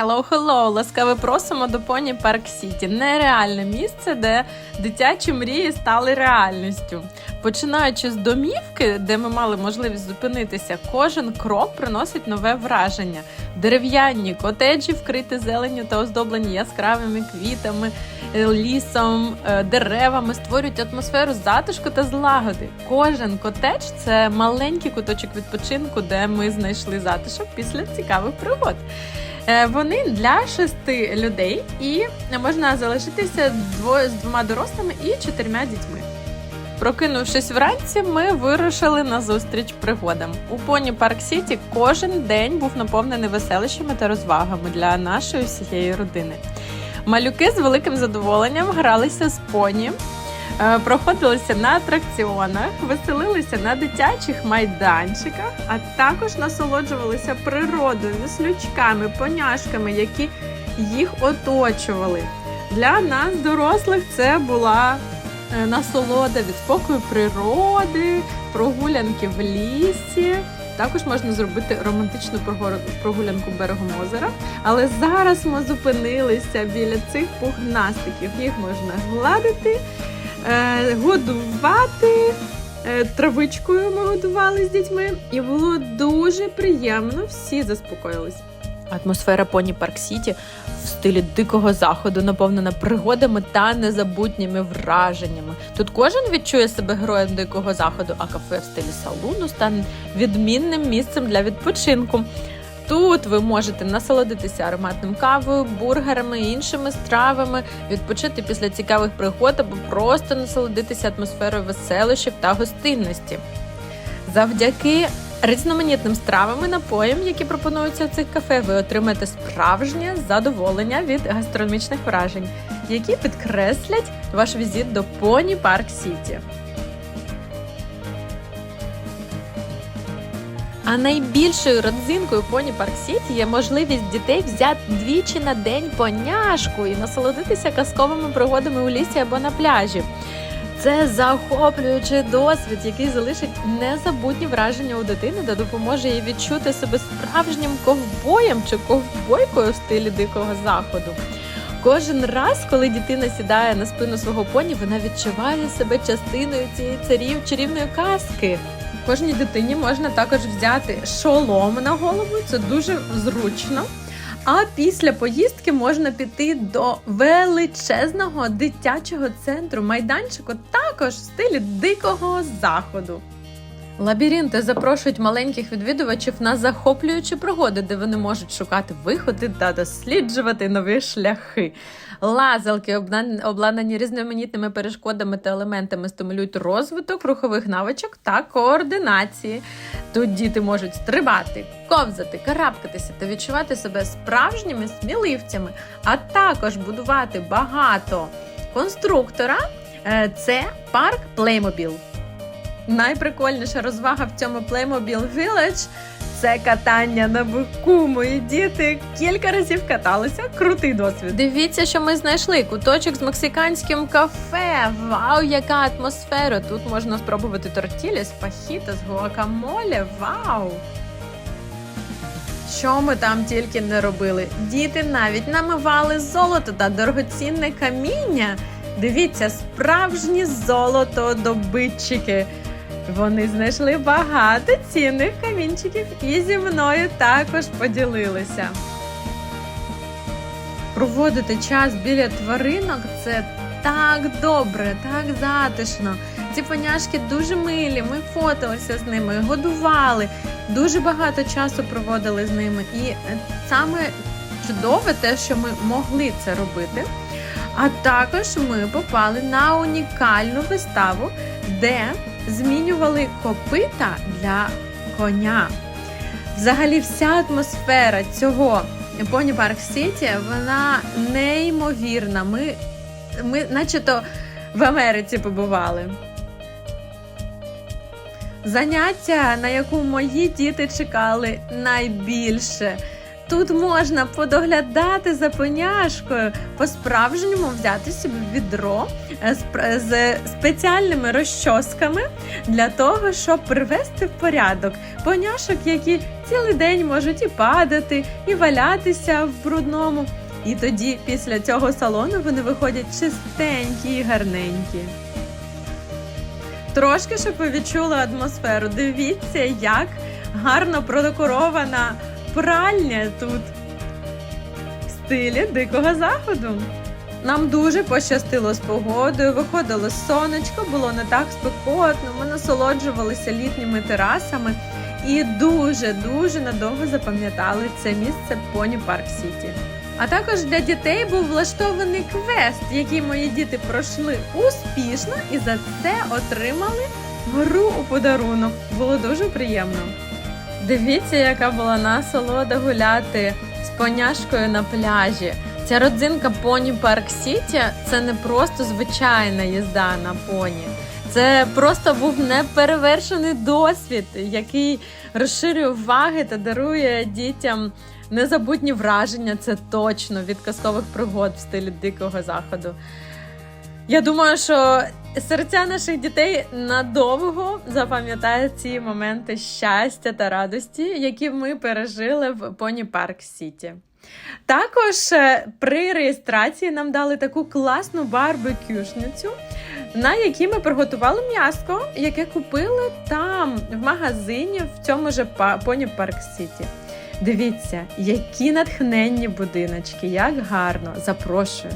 Hello, hello! Ласкаво просимо до Поні Парк Сіті. Нереальне місце, де дитячі мрії стали реальністю. Починаючи з домівки, де ми мали можливість зупинитися, кожен крок приносить нове враження. Дерев'яні котеджі вкриті зеленню та оздоблені яскравими квітами, е, лісом, е, деревами створюють атмосферу затишку та злагоди. Кожен котедж це маленький куточок відпочинку, де ми знайшли затишок після цікавих пригод. Е, Вони для шести людей і можна залишитися з двома дорослими і чотирма дітьми. Прокинувшись вранці, ми вирушили на зустріч пригодам. У Поні Парк Сіті кожен день був наповнений веселищами та розвагами для нашої всієї родини. Малюки з великим задоволенням гралися з поні, проходилися на атракціонах, веселилися на дитячих майданчиках, а також насолоджувалися природою, віслючками, поняшками, які їх оточували. Для нас, дорослих, це була е, насолода від спокою природи, прогулянки в лісі. Також можна зробити романтичну прогулянку берегом озера. Але зараз ми зупинилися біля цих пухнастиків. Їх можна гладити, е, годувати. Е, Травичкою ми годували з дітьми, і було дуже приємно. Всі заспокоїлись. Атмосфера Поні Парк Сіті в стилі дикого заходу наповнена пригодами та незабутніми враженнями. Тут кожен відчує себе героєм дикого заходу, а кафе в стилі салуну стане відмінним місцем для відпочинку. Тут ви можете насолодитися ароматним кавою, бургерами іншими стравами, відпочити після цікавих пригод або просто насолодитися атмосферою веселощів та гостинності. Завдяки різноманітним стравам і напоям, які пропонуються в цих кафе, ви отримаєте справжнє задоволення від гастрономічних вражень, які підкреслять ваш візит до Поні Парк Сіті. А найбільшою родзинкою Поні Парк Сіті є можливість дітей взяти двічі на день поняшку і насолодитися казковими пригодами у лісі або на пляжі. Це захоплюючий досвід, який залишить незабутні враження у дитини та допоможе їй відчути себе справжнім ковбоєм чи ковбойкою в стилі дикого заходу. Кожен раз, коли дитина сідає на спину свого поні, вона відчуває себе частиною цієї царів чарівної казки. Кожній дитині можна також взяти шолом на голову, це дуже зручно. А після поїздки можна піти до величезного дитячого центру майданчику, також в стилі дикого заходу. Лабіринти запрошують маленьких відвідувачів на захоплюючі пригоди, де вони можуть шукати виходи та досліджувати нові шляхи. Лазалки, обладнані різноманітними перешкодами та елементами, стимулюють розвиток рухових навичок та координації. Тут діти можуть стрибати, ковзати, карабкатися та відчувати себе справжніми сміливцями, а також будувати багато конструктора. Е, Це парк Playmobil. Найприкольніша розвага в цьому Playmobil Village – це катання на бику. Мої діти кілька разів каталися. Крутий досвід. Дивіться, що ми знайшли куточок з мексиканським кафе. Вау, яка атмосфера! Тут можна спробувати тортілі з фахіто, з гуакамоле. Вау! Що ми там тільки не робили? Діти навіть намивали золото та дорогоцінне каміння. Дивіться, справжні золотодобитчики. Вони знайшли багато цінних камінчиків і зі мною також поділилися. Проводити час біля тваринок це так добре, так затишно. Ці поняшки дуже милі. Ми фоталися з ними, годували, дуже багато часу проводили з ними. І е, саме чудове те, що ми могли це робити. А також ми попали на унікальну виставу, де змінювали копита для коня. Взагалі, вся атмосфера цього Поні Парк Сіті, вона неймовірна. Ми, ми начебто в Америці побували. Заняття, на яку мої діти чекали найбільше. Тут можна подоглядати за поняшкою, по-справжньому взяти собі відро е, з спеціальними розчосками для того, щоб привести в порядок поняшок, які цілий день можуть і падати, і валятися в брудному. І тоді, після цього салону, вони виходять чистенькі і гарненькі. Трошки, щоб ви відчули атмосферу. Дивіться, як гарно продекорована пральня тут в стилі дикого заходу. Нам дуже пощастило з погодою, виходило сонечко, було не так спекотно. Ми насолоджувалися літніми терасами і дуже-дуже надовго запам'ятали це місце Поні Парк Сіті. А також для дітей був влаштований квест, який мої діти пройшли успішно і за це отримали гру у подарунок. Було дуже приємно. Дивіться, яка була насолода гуляти з поняшкою на пляжі. Ця родзинка Поні Парк Сіті це не просто звичайна їзда на поні. Це просто був неперевершений досвід, який розширює ваги та дарує дітям незабутні враження. Це точно від казкових пригод в стилі дикого заходу. Я думаю, що серця наших дітей надовго запам'ятають ці моменти щастя та радості, які ми пережили в Поні Парк Сіті. Також е, при реєстрації нам дали таку класну барбекюшницю, на якій ми приготували м'яско, яке купили там, в магазині, в цьому же Поні Парк Сіті. Дивіться, які натхненні будиночки, як гарно. Запрошую.